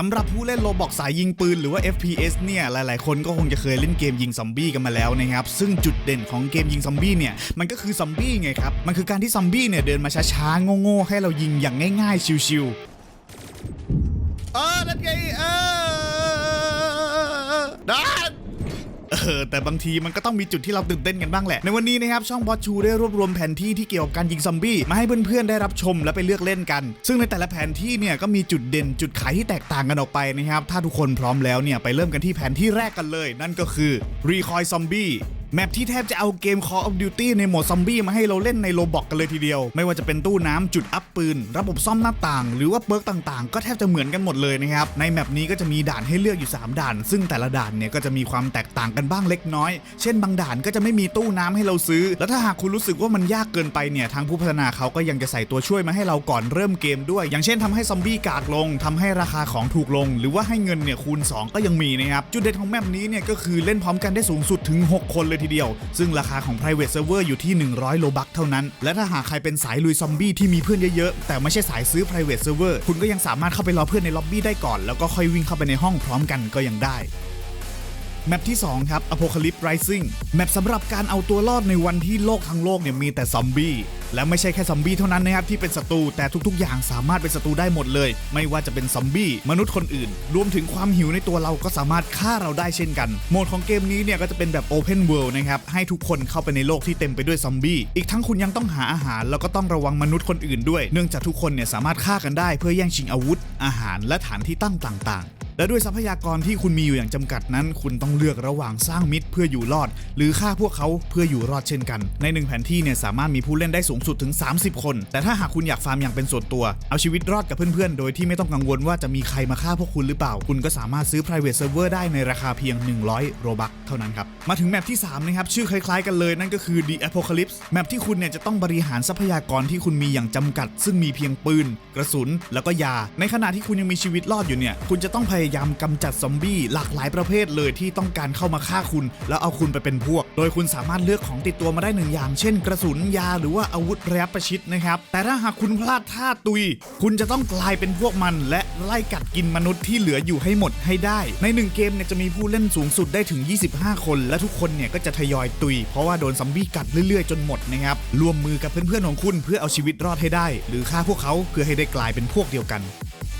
สำหรับผู้เล่นโลบอกสายยิงปืนหรือว่า FPS เนี่ยหลาย ๆ คนก็คงจะเคยเล่นเกมยิงซอมบี้กันมาแล้วนะครับ ซึ่งจุดเด่นของเกมยิงซอมบี้เนี่ยมันก็คือซอมบี้ไงครับ มันคือการที่ซอมบี้เนี่ยเดินมาช้า ๆ โง่ ๆ ให้เรายิงอย่างง่าย ๆ ชิว ๆ เออนั่นไงเออดันเออแต่บางทีมันก็ต้องมีจุดที่เราตื่นเต้นกันบ้างแหละ ในวันนี้นะครับช่องบอสชูได้รวบรวมแผนที่ที่เกี่ยวกับการยิงซอมบี้มาให้เพื่อนๆได้รับชมและไปเลือกเล่นกัน ซึ่งในแต่ละแผนที่เนี่ยก็มีจุดเด่นจุดขายที่แตกต่างกันออกไปนะครับถ้าทุกคนพร้อมแล้วเนี่ยไปเริ่มกันที่แผนที่แรกกันเลย นั่นก็คือรีคอยซอมบี้ แมปที่แทบจะเอาเกม Call of Duty ในโหมดซอมบี้มาให้เราเล่นในโลบอกกันเลยทีเดียว ไม่ว่าจะเป็นตู้น้ำจุดอัพปืน ระบบซ่อมหน้าต่าง หรือว่าเบิร์กต่างๆ ก็แทบจะเหมือนกันหมดเลยนะครับ ในแมปนี้ก็จะมีด่านให้เลือกอยู่ 3 ด่าน ซึ่งแต่ละด่านเนี่ยก็จะมีความแตกต่างกันบ้างเล็กน้อย เช่นบางด่านก็จะไม่มีตู้น้ำให้เราซื้อ แล้วถ้าหากคุณรู้สึกว่ามันยากเกินไปเนี่ยทางผู้พัฒนาเขาก็ยังจะใส่ตัวช่วยมาให้เราก่อนเริ่มเกมด้วย อย่างเช่นทำให้ซอมบี้กากลงทำให้ราคาของถูกลง หรือว่าให้เงินเนี่ยคูณ 2 ก็ยังมีนะครับจุดเด่นของแมปนี้เนี่ยก็คือเล่นพร้อมกันได้สูงสุดถึง 6 คนเลยทีเดียว ซึ่งราคาของ private server อยู่ที่ 100 โลบักเท่านั้น และถ้าหากใครเป็นสายลุยซอมบี้ที่มีเพื่อนเยอะๆ แต่ไม่ใช่สายซื้อ private server คุณก็ยังสามารถเข้าไปรอเพื่อนในล็อบบี้ได้ก่อน แล้วก็ค่อยวิ่งเข้าไปในห้องพร้อมกันก็ยังได้ แมปที่ 2 ครับ Apocalypse Rising แมปสำหรับการเอาตัวรอดในวันที่โลกทั้งโลกเนี่ยมีแต่ซอมบี้ และไม่ใช่แค่ซอมบี้เท่านั้นนะครับที่เป็นศัตรูแต่ทุกๆ อย่างสามารถเป็นศัตรูได้หมดเลย ไม่ว่าจะเป็นซอมบี้มนุษย์คนอื่น รวมถึงความหิวในตัวเราก็สามารถฆ่าเราได้เช่นกัน โหมดของเกมนี้เนี่ยก็จะเป็นแบบ Open World นะครับให้ทุกคนเข้าไปในโลกที่เต็มไปด้วยซอมบี้อีกทั้งคุณยังต้องหาอาหาร แล้วก็ต้องระวังมนุษย์คนอื่นด้วย เนื่องจากทุกคนเนี่ยสามารถฆ่ากันได้เพื่อแย่งชิงอาวุธ อาหารและฐานที่ตั้งต่างๆ และด้วยทรัพยากรที่คุณมีอยู่อย่างจำกัดนั้น คุณต้องเลือกระหว่างสร้างมิตรเพื่ออยู่รอด หรือฆ่าพวกเขาเพื่ออยู่รอดเช่นกัน ในหนึ่งแผนที่เนี่ยสามารถมีผู้เล่นได้สูงสุดถึง 30 คน แต่ถ้าหากคุณอยากฟาร์มอย่างเป็นส่วนตัว เอาชีวิตรอดกับเพื่อนๆ โดยที่ไม่ต้องกังวลว่าจะมีใครมาฆ่าพวกคุณหรือเปล่า คุณก็สามารถซื้อ private server ได้ในราคาเพียง 100 โรบัคเท่านั้นครับ มาถึงแมปที่ 3 นะครับ ชื่อคล้ายๆกันเลยนั่นก็คือ The Apocalypse แมปที่คุณเนี่ยจะต้องบริหารทรัพยากรที่คุณมีอย่างจำกัด ซึ่งมีเพียงปืน กระสุน แล้วก็ยา ในขณะที่คุณยังมีชีวิตรอดอยู่เนี่ยคุณจะต้องพยายามกำจัดซอมบี้หลากหลายประเภทเลยที่ต้องการเข้ามาฆ่าคุณ แล้วเอาคุณไปเป็นพวก โดยคุณสามารถเลือกของติดตัวมาได้หนึ่งอย่าง เช่น กระสุนยาหรือว่าอาวุธระยะประชิดนะครับแต่ถ้าหากคุณพลาดท่าตุย คุณจะต้องกลายเป็นพวกมัน และไล่กัดกินมนุษย์ที่เหลืออยู่ให้หมดให้ได้ ในหนึ่งเกมเนี่ยจะมีผู้เล่นสูงสุดได้ถึง 25 คน และทุกคนเนี่ยก็จะทยอยตุย เพราะว่าโดนซอมบี้กัดเรื่อยๆ จนหมดนะครับรวมมือกับเพื่อนๆของคุณเพื่อเอาชีวิตรอดให้ได้ หรือฆ่าพวกเขาเพื่อให้ได้กลายเป็นพวกเดียวกัน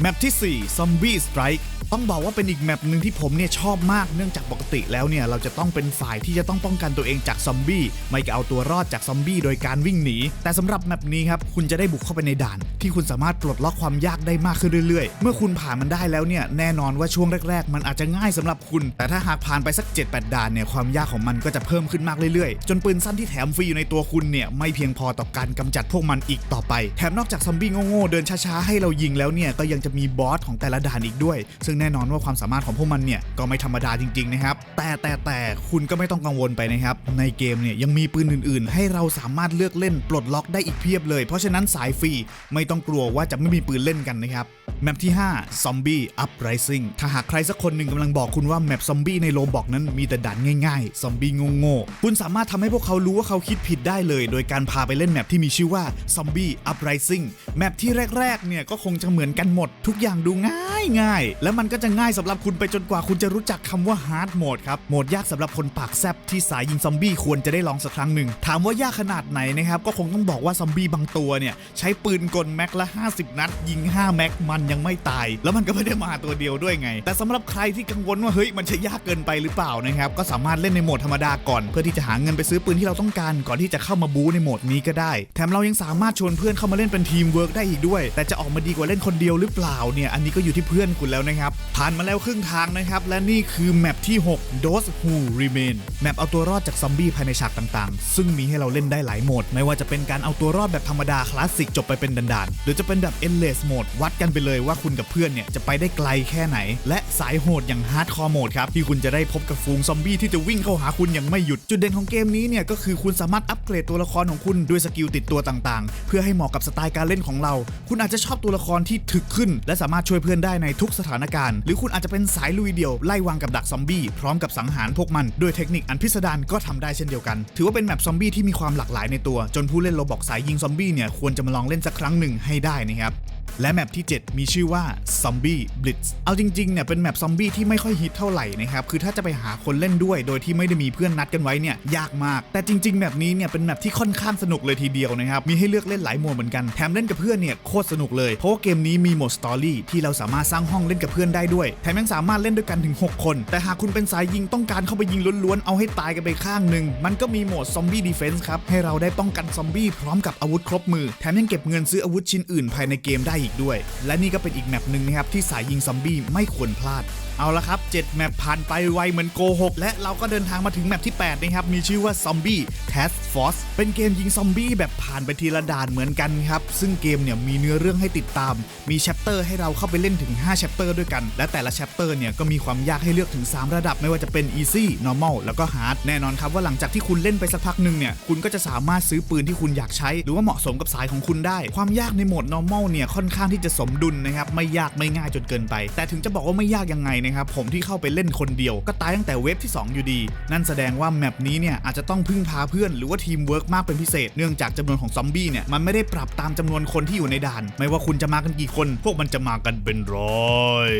แมปที่4 Zombie Strike ต้องบอกว่าเป็นอีกแมปหนึ่งที่ผมเนี่ยชอบมากเนื่องจากปกติแล้วเนี่ยเราจะต้องเป็นฝ่ายที่จะต้องป้องกันตัวเองจากซอมบี้ไม่ก็เอาตัวรอดจากซอมบี้โดยการวิ่งหนี แต่สำหรับแมปนี้ครับคุณจะได้บุกเข้าไปในด่าน ที่คุณสามารถปลดล็อกความยากได้มากขึ้นเรื่อยๆ เมื่อคุณผ่านมันได้แล้วเนี่ยแน่นอนว่าช่วงแรก ๆ มันอาจจะง่ายสำหรับคุณ แต่ถ้าหากผ่านไปสัก 7-8 ด่านเนี่ยความยากของมันก็จะเพิ่มขึ้นมากเรื่อยๆ จนปืนสั้นที่แถมฟรีอยู่ในตัวคุณเนี่ยไม่เพียงพอต่อการกำจัดพวกมันอีกต่อไปแถมนอกจากซอมบี้โง่ๆเดินช้าๆให้เรายิงแล้วเนี่ยก็ยังจะมีบอสของแต่ละด่านอีกด้วย ซึ่งแน่นอนว่าความสามารถของพวกมันเนี่ยก็ไม่ธรรมดาจริงๆนะครับ แต่แต่แต่คุณก็ไม่ต้องกังวลไปนะครับ ในเกมเนี่ยยังมีปืนอื่นๆ ให้เราสามารถเลือกเล่นปลดล็อกได้อีกเพียบเลย เพราะฉะนั้นสายฟรีไม่ต้องกลัวว่าจะไม่มีปืนเล่นกันนะครับ แมปที่ 5 Zombie Uprising ถ้าหากใครสักคนหนึ่งกำลังบอกคุณว่าแมปซอมบี้ในโลบอกนั้นมีแต่ด่านง่ายๆ ซอมบี้โง่ๆ คุณสามารถทำให้พวกเขารู้ว่าเขาคิดผิดได้เลย โดยการพาไปเล่นแมปที่มีชื่อว่า Zombie Uprising แมปที่แรกๆเนี่ยก็คงจะเหมือนกันหมด ทุกอย่างดูง่ายง่ายๆแล้วมันก็จะง่ายสำหรับคุณไปจนกว่าคุณจะรู้จักคำว่า Hard Mode ครับโหมดยากสำหรับคนปากแซบที่สายยิงซอมบี้ควรจะได้ลองสักครั้งหนึ่งถามว่ายากขนาดไหนนะครับก็คงต้องบอกว่าซอมบี้บางตัวเนี่ยใช้ปืนกลแม็กละ 50 นัด ยิง 5 แม็กมันยังไม่ตาย แล้วมันก็ไม่ได้มาตัวเดียวด้วยไง แต่สำหรับใครที่กังวลว่าเฮ้ยมันจะยากเกินไปหรือเปล่านะครับก็สามารถเล่นในโหมดธรรมดาก่อน เพื่อที่จะหาเงินไปซื้อปืนที่เราต้องการก่อนที่จะเข้ามาบู๊ในโหมดนี้ก็ได้ แถมเรายังสามารถชวนเพื่อนเข้ามาเล่นเป็นทีมเวิร์กได้อีกด้วย แต่จะออกมาดีกว่าเล่นคนเดียวหรือเปล่าเนี่ยอันนี้ก็อยู่ที่เพื่อนคุณแล้วนะครับผ่านมาแล้วครึ่งทางนะครับ และนี่คือแมปที่ 6 Those Who Remain แมปเอาตัวรอดจากซอมบี้ภายในฉากต่างๆ ซึ่งมีให้เราเล่นได้หลายโหมด ไม่ว่าจะเป็นการเอาตัวรอดแบบธรรมดาคลาสสิกจบไปเป็นด่านๆ หรือจะเป็นแบบ endless mode วัดกันไปเลยว่าคุณกับเพื่อนเนี่ยจะไปได้ไกลแค่ไหน และสายโหดอย่าง hardcore mode ครับ ที่คุณจะได้พบกับฝูงซอมบี้ที่จะวิ่งเข้าหาคุณอย่างไม่หยุดจุดเด่นของเกมนี้เนี่ยก็คือคุณสามารถอัปเกรดตัวละครของคุณด้วยสกิลติดตัวต่างๆ เพื่อให้เหมาะกับสไตล์การเล่นของเรา คุณอาจจะชอบตัวละครที่ถึกขึ้น และสามารถช่วยเพื่อนได้ในทุกสถานการณ์หรือคุณอาจจะเป็นสายลุยเดี่ยวไล่วางกับดักซอมบี้พร้อมกับสังหารพวกมันด้วยเทคนิคอันพิสดารก็ทำได้เช่นเดียวกัน ถือว่าเป็นแมปซอมบี้ที่มีความหลากหลายในตัว จนผู้เล่นโรบอกสายยิงซอมบี้เนี่ยควรจะมาลองเล่นสักครั้งหนึ่งให้ได้นะครับ และแมปที่ 7 มีชื่อว่า Zombie Blitz เอาจริงๆเนี่ยเป็นแมปซอมบี้ที่ไม่ค่อยฮิตเท่าไหร่นะครับ คือถ้าจะไปหาคนเล่นด้วย โดยที่ไม่ได้มีเพื่อนนัดกันไว้เนี่ยยากมาก แต่จริงๆแบบนี้เนี่ยเป็นแมปที่ค่อนข้างสนุกเลยทีเดียวนะครับ มีให้เลือกเล่นหลายโหมดเหมือนกัน แถมเล่นกับเพื่อนเนี่ยโคตรสนุกเลย เพราะว่าเกมนี้มีโหมดสตอรี่ที่เราสามารถสร้างห้องเล่นกับเพื่อนได้ด้วย แถมยังสามารถเล่นด้วยกันถึง 6 คน แต่หากคุณเป็นสายยิงต้องการเข้าไปยิงล้วนๆ เอาให้ตายกันไปข้างหนึ่ง มันก็มีโหมดซอมบี้ดีเฟนส์ครับ ให้เราได้ป้องกันซอมบี้พร้อมกับอาวุธครบมือ แถมยังเก็บเงินซื้ออาวุธชิ้นอื่นภายในเกมได้อีกด้วย และนี่ก็เป็นอีกแมปหนึ่งนะครับที่สายยิงซอมบี้ไม่ควรพลาด เอาละครับ 7 แมปผ่านไปไวเหมือนโกหกและเราก็เดินทางมาถึงแมปที่ 8 นะครับ มีชื่อว่า Zombie Task Force เป็นเกมยิงซอมบี้แบบผ่านไปทีละด่านเหมือนกันครับ ซึ่งเกมเนี่ยมีเนื้อเรื่องให้ติดตาม มีแชปเตอร์ให้เราเข้าไปเล่นถึง 5 แชปเตอร์ด้วยกัน และแต่ละแชปเตอร์เนี่ยก็มีความยากให้เลือกถึง 3 ระดับไม่ว่าจะเป็น Easy Normal แล้วก็ Hard แน่นอนครับว่าหลังจากที่คุณเล่นไปสักพักหนึ่งเนี่ยคุณก็จะสามารถซื้อปืนที่คุณอยากใช้ หรือว่าเหมาะสมกับสายของคุณได้ ความยากในโหมด normal เนี่ยค่อนข้างที่จะสมดุลนะครับไม่ยากไม่ง่ายจนเกินไป แต่ถึงจะบอกว่าไม่ยากยังไงนะครับผมที่เข้าไปเล่นคนเดียว ก็ตายตั้งแต่เวฟที่ 2 อยู่ดี นั่นแสดงว่าแมปนี้เนี่ยอาจจะต้องพึ่งพาเพื่อนหรือว่าทีมเวิร์กมากเป็นพิเศษเนื่องจากจำนวนของซอมบี้เนี่ยมันไม่ได้ปรับตามจำนวนคนที่อยู่ในด่าน ไม่ว่าคุณจะมากันกี่คน พวกมันจะมากันเป็นร้อย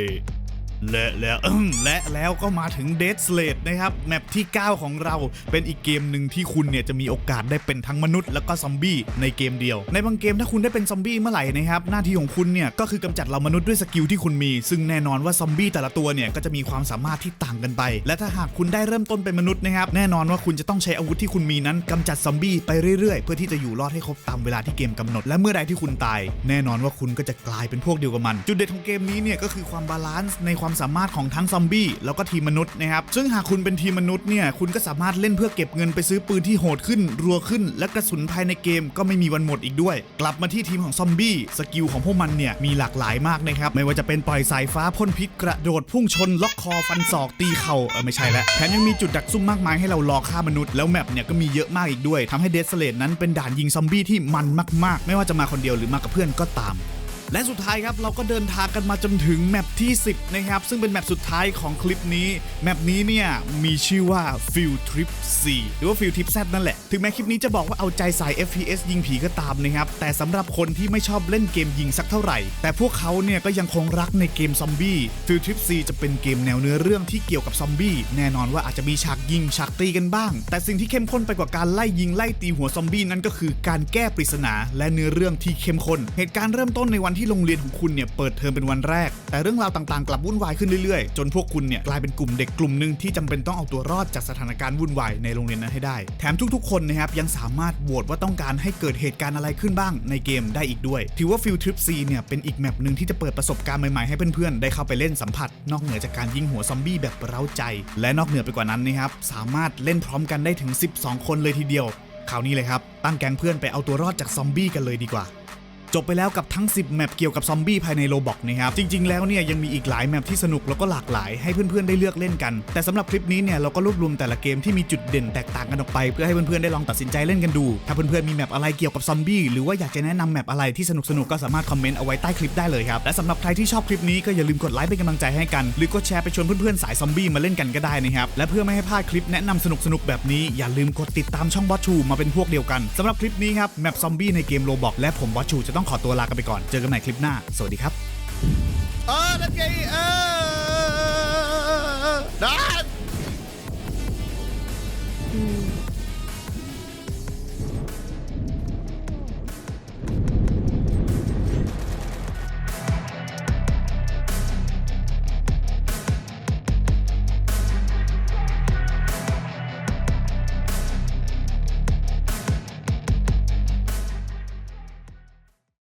และแล้วและแล้วก็มาถึง Dead Slate นะครับ แมปที่ 9 ของเราเป็นอีกเกมหนึ่งที่คุณเนี่ยจะมีโอกาสได้เป็นทั้งมนุษย์แล้วก็ซอมบี้ในเกมเดียว ในบางเกมถ้าคุณได้เป็นซอมบี้เมื่อไหร่นะครับ หน้าที่ของคุณเนี่ยก็คือกำจัดเรามนุษย์ด้วยสกิลที่คุณมี ซึ่งแน่นอนว่าซอมบี้แต่ละตัวเนี่ยก็จะมีความสามารถที่ต่างกันไป และถ้าหากคุณได้เริ่มต้นเป็นมนุษย์นะครับแน่นอนว่าคุณจะต้องใช้อาวุธที่คุณมีนั้นกำจัดซอมบี้ไปเรื่อยๆ เพื่อที่จะอยู่รอดให้ครบตามเวลาที่เกมกำหนด และเมื่อใดที่คุณตาย แน่นอนว่าคุณก็จะกลายเป็นพวกเดียวกับมัน จุดเด่นของเกมนี้เนี่ยก็คือความบาลานซ์ในความความสามารถของทั้งซอมบี้แล้วก็ทีมมนุษย์นะครับซึ่งหากคุณเป็นทีมมนุษย์เนี่ยคุณก็สามารถเล่นเพื่อเก็บเงินไปซื้อปืนที่โหดขึ้น รัวขึ้น และกระสุนภายในเกมก็ไม่มีวันหมดอีกด้วย กลับมาที่ทีมของซอมบี้สกิลของพวกมันเนี่ยมีหลากหลายมากนะครับไม่ว่าจะเป็นปล่อยสายฟ้าพ่นพิษกระโดดพุ่งชน ล็อกคอฟันศอกตีเข่าเออไม่ใช่แล้วแถมยังมีจุดดักซุ่มมากมายให้เรารอฆ่ามนุษย์แล้วแมปเนี่ยก็มีเยอะมากอีกด้วยทำให้เดสเลตนั้นเป็นด่านยิงซอมบี้ที่มันมากๆ ไม่ว่าจะมาคนเดียวหรือมากับเพื่อนก็ตาม และสุดท้ายครับเราก็เดินทางกันมาจนถึงแมปที่ 10 นะครับ ซึ่งเป็นแมปสุดท้ายของคลิปนี้ แมปนี้เนี่ยมีชื่อว่า Field Trip 4 หรือว่า Field Trip Z นั่นแหละ ถึงแม้คลิปนี้จะบอกว่าเอาใจสาย FPS ยิงผีก็ตามนะครับ แต่สำหรับคนที่ไม่ชอบเล่นเกมยิงสักเท่าไหร่ แต่พวกเขาเนี่ยก็ยังคงรักในเกมซอมบี้ Field Trip 4 จะเป็นเกมแนวเนื้อเรื่องที่เกี่ยวกับซอมบี้แน่นอนว่าอาจจะมีฉากยิงฉากตีกันบ้าง แต่สิ่งที่เข้มข้นไปกว่าการไล่ยิงไล่ตีหัวซอมบี้นั้นก็คือการแก้ปริศนาและเนื้อเรื่องที่เข้มข้นเหตุการณ์เริ่มต้นในวันที่โรงเรียนของคุณเนี่ยเปิดเทอมเป็นวันแรก แต่เรื่องราวต่างๆ กลับวุ่นวายขึ้นเรื่อยๆ จนพวกคุณเนี่ยกลายเป็นกลุ่มเด็กกลุ่มหนึ่งที่จำเป็นต้องเอาตัวรอดจากสถานการณ์วุ่นวายในโรงเรียนนั้นให้ได้ แถมทุกๆ คนนะครับยังสามารถโหวตว่าต้องการให้เกิดเหตุการณ์อะไรขึ้นบ้างในเกมได้อีกด้วย ถือว่า Field Trip C เนี่ยเป็นอีกแมปหนึ่งที่จะเปิดประสบการณ์ใหม่ๆให้เพื่อนๆได้เข้าไปเล่นสัมผัส นอกเหนือจากการยิงหัวซอมบี้แบบเร้าใจ และนอกเหนือไปกว่านั้นนะครับสามารถเล่นพร้อมกันได้ถึง 12 คนเลยทีเดียวคราวนี้เลยครับตั้งแก๊งเพื่อนไปเอาตัวรอดจากซอมบี้กันเลยดีกว่า จบไปแล้วกับทั้ง 10 แมปเกี่ยวกับซอมบี้ภายในโลบอกนะครับ จริง ๆ แล้วเนี่ยยังมีอีกหลายแมปที่สนุกแล้วก็หลากหลายให้เพื่อนๆได้เลือกเล่นกัน แต่สำหรับคลิปนี้เนี่ยเราก็รวบรวมแต่ละเกมที่มีจุดเด่นแตกต่างกันออกไป เพื่อให้เพื่อนๆได้ลองตัดสินใจเล่นกันดู ถ้าเพื่อนๆมีแมปอะไรเกี่ยวกับซอมบี้หรือว่าอยากจะแนะนำแมปอะไรที่สนุกๆก็สามารถคอมเมนต์เอาไว้ใต้คลิปได้เลยครับและสำหรับใครที่ชอบคลิปนี้ก็อย่าลืมกดไลค์เป็นกำลังใจให้กัน หรือกดแชร์ไปชวนเพื่อนๆสายซอมบี้มาเล่นกันก็ได้นะครับและเพื่อไม่ให้พลาดคลิปแนะนำสนุกๆแบบนี้อย่าลืมกดติดตามช่องบอสชูมาเป็นพวกเดียวกันสำหรับคลิปนี้ครับแมปซอมบี้ในเกมโลบอกและผมบอสชูจะต้องขอตัวลากันไปก่อน เจอกันใหม่คลิปหน้า สวัสดีครับ เออนั่นไงเออ